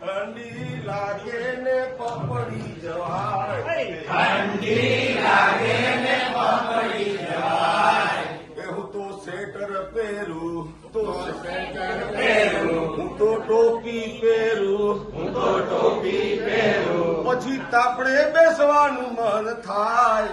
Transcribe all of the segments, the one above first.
ઠંડી લાગે ને પપડી જવાય. એવું તો સેટર પહેરું. તો સેટર હું તો ટોપી પહેરું તો ટોપી પહેરું. પછી તાપડે બેસવાનું મન થાય.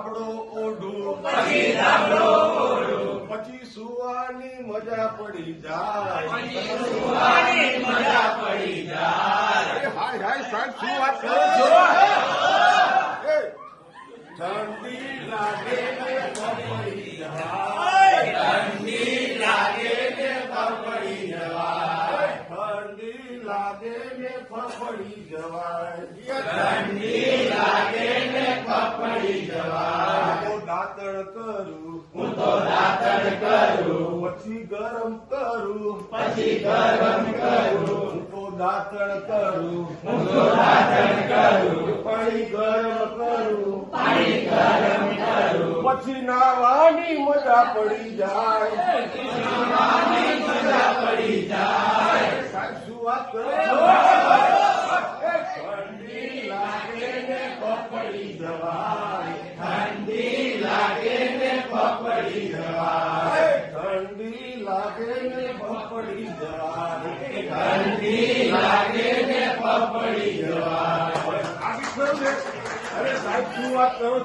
પછી ધાબળો ઓઢું. પછી સુવાની મજા પડી જાય. અરે હાય હાય સાહેબ શું વાત કરો? છો ઠંડી લાગે ને પડી જાય. પપડી જવાય. ઠંડી લાગે ને પપડી જવાય હું દાંતણ કરું. હું તો દાંતણ કરું. પછી ગરમ કરું. પછી ગરમ કરું. હું તો દાંતણ કરું. હું તો દાંતણ કરું. પાણી ગરમ કરું. પાણી ગરમ કરું. પછી નાવાની મજા પડી જાય. લાગે ને પપડી જવાય ઠંડી લાગે ને પપડી? અરે સાહેબ શું વાત કરો?